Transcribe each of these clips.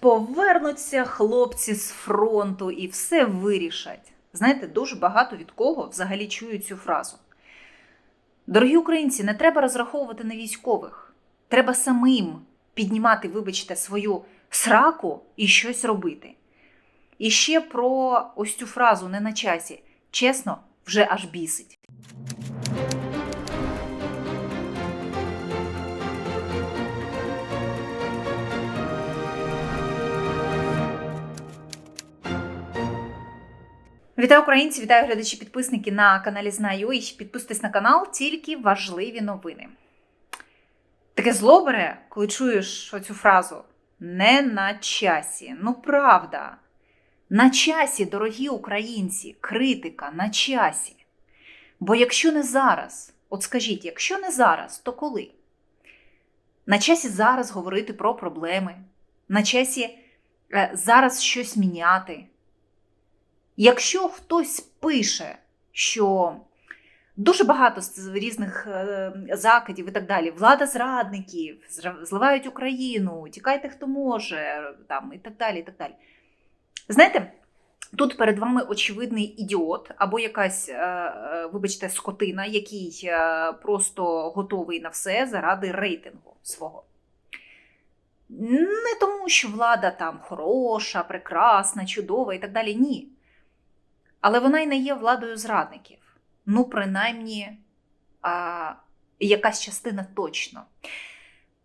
повернуться хлопці з фронту і все вирішать. Знаєте, дуже багато від кого взагалі чують цю фразу. Дорогі українці, не треба розраховувати на військових. Треба самим піднімати, вибачте, свою сраку і щось робити. І ще про ось цю фразу не на часі. Чесно, вже аж бісить. Вітаю українці, вітаю глядачі, підписники на каналі Знаю. І підписуйтесь на канал, тільки важливі новини. Таке зло бере, коли чуєш оцю фразу не на часі. Ну, правда, на часі, дорогі українці, критика на часі. Бо якщо не зараз, от скажіть, якщо не зараз, то коли? На часі зараз говорити про проблеми, на часі е, зараз щось міняти. Якщо хтось пише, що дуже багато з різних е, закидів і так далі, влада зрадників, зливають Україну, тікайте хто може, там, і так далі. і так далі. Знаєте, тут перед вами очевидний ідіот або якась, е, е, вибачте, скотина, який просто готовий на все заради рейтингу свого. Не тому, що влада там хороша, прекрасна, чудова і так далі. Ні. Але вона й не є владою зрадників. Ну, принаймні, а, якась частина точно.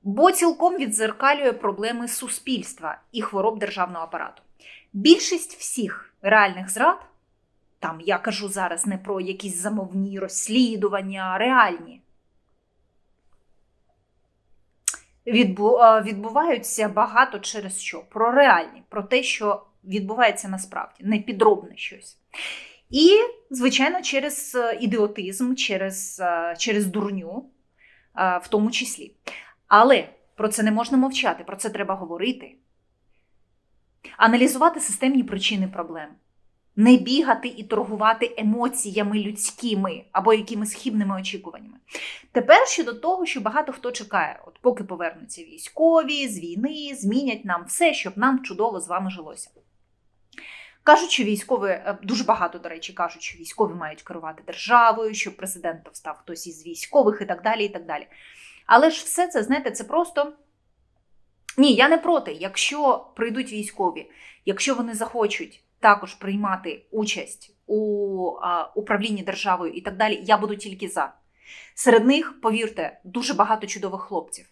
Бо цілком відзеркалює проблеми суспільства і хвороб державного апарату. Більшість всіх реальних зрад, там я кажу зараз не про якісь замовні розслідування, реальні, відбу, відбуваються багато через що? Про реальні, про те, що відбувається насправді, не підробне щось. І, звичайно, через е, ідіотизм, через, е, через дурню, е, в тому числі. Але про це не можна мовчати, про це треба говорити. Аналізувати системні причини проблем, не бігати і торгувати емоціями людськими або якимись хібними очікуваннями. Тепер щодо того, що багато хто чекає, от поки повернуться військові з війни, змінять нам все, щоб нам чудово з вами жилося. Кажуть, що військові е, дуже багато, до речі, кажуть, що військові мають керувати державою, що президентом став хтось із військових і так далі. і так далі. Але ж все це, знаєте, це просто. Ні, я не проти. Якщо прийдуть військові, якщо вони захочуть також приймати участь у а, управлінні державою і так далі, я буду тільки за. Серед них, повірте, дуже багато чудових хлопців.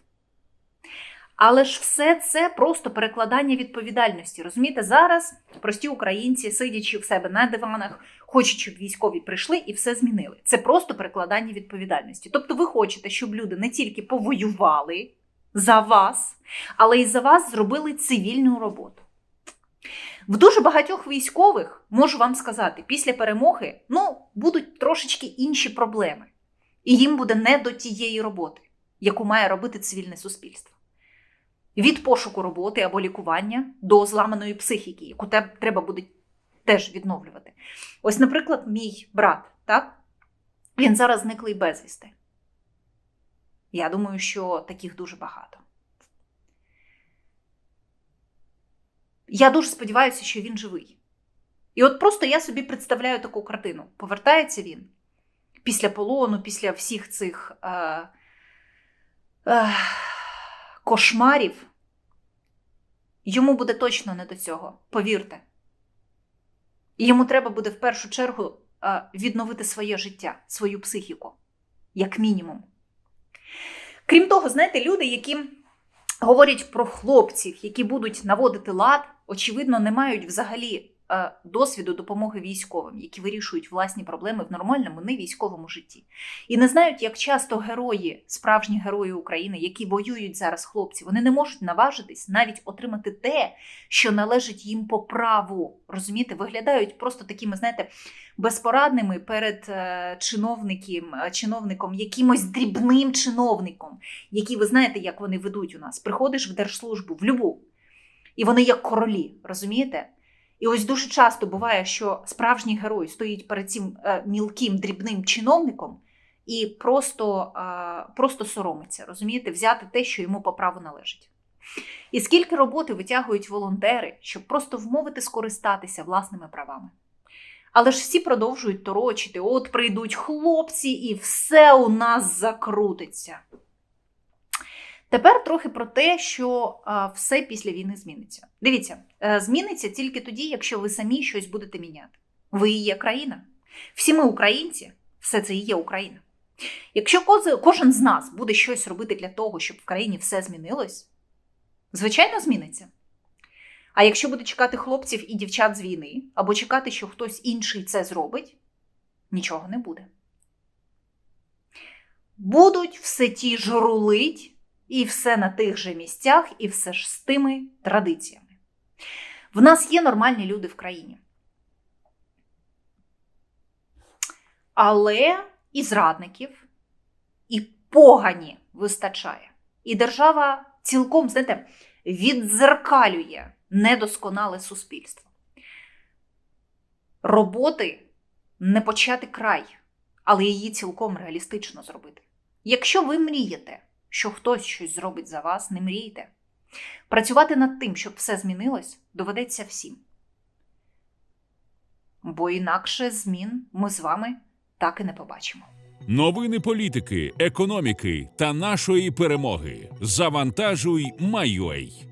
Але ж все це просто перекладання відповідальності. Розумієте, зараз прості українці, сидячи в себе на диванах, хочуть, щоб військові прийшли і все змінили. Це просто перекладання відповідальності. Тобто, ви хочете, щоб люди не тільки повоювали за вас, але й за вас зробили цивільну роботу. В дуже багатьох військових, можу вам сказати, після перемоги ну, будуть трошечки інші проблеми. І їм буде не до тієї роботи, яку має робити цивільне суспільство від пошуку роботи або лікування до зламаної психіки, яку треба буде теж відновлювати. Ось, наприклад, мій брат, так? Він зараз зниклий безвісти. Я думаю, що таких дуже багато. Я дуже сподіваюся, що він живий. І от просто я собі представляю таку картину. Повертається він після полону, після всіх цих. Е, е, кошмарів, йому буде точно не до цього, повірте. І йому треба буде в першу чергу відновити своє життя, свою психіку, як мінімум. Крім того, знаєте, люди, які говорять про хлопців, які будуть наводити лад, очевидно, не мають взагалі досвіду допомоги військовим, які вирішують власні проблеми в нормальному, не військовому житті. І не знають, як часто герої, справжні герої України, які воюють зараз хлопці, вони не можуть наважитись навіть отримати те, що належить їм по праву. Розумієте, виглядають просто такими, знаєте, безпорадними перед е, чиновником, е, чиновником, якимось дрібним чиновником, які ви знаєте, як вони ведуть у нас. Приходиш в держслужбу, в любу, і вони як королі, розумієте? І ось дуже часто буває, що справжній герой стоїть перед цим е, мілким дрібним чиновником і просто, е, просто соромиться, розумієте, взяти те, що йому по праву належить. І скільки роботи витягують волонтери, щоб просто вмовити скористатися власними правами. Але ж всі продовжують торочити: от прийдуть хлопці, і все у нас закрутиться. Тепер трохи про те, що все після війни зміниться. Дивіться, е, зміниться тільки тоді, якщо ви самі щось будете міняти. Ви і є країна. Всі ми українці, все це і є Україна. Якщо кожен з нас буде щось робити для того, щоб в країні все змінилось, звичайно, зміниться. А якщо буде чекати хлопців і дівчат з війни, або чекати, що хтось інший це зробить, нічого не буде. Будуть все ті ж рулить, і все на тих же місцях, і все ж з тими традиціями. В нас є нормальні люди в країні. Але і зрадників, і погані вистачає. І держава цілком, знаєте, віддзеркалює недосконале суспільство. Роботи не почати край, але її цілком реалістично зробити. Якщо ви мрієте, що хтось щось зробить за вас, не мрійте. Працювати над тим, щоб все змінилось, доведеться всім. Бо інакше змін ми з вами так і не побачимо. Новини політики, економіки та нашої перемоги. Завантажуй, Майой.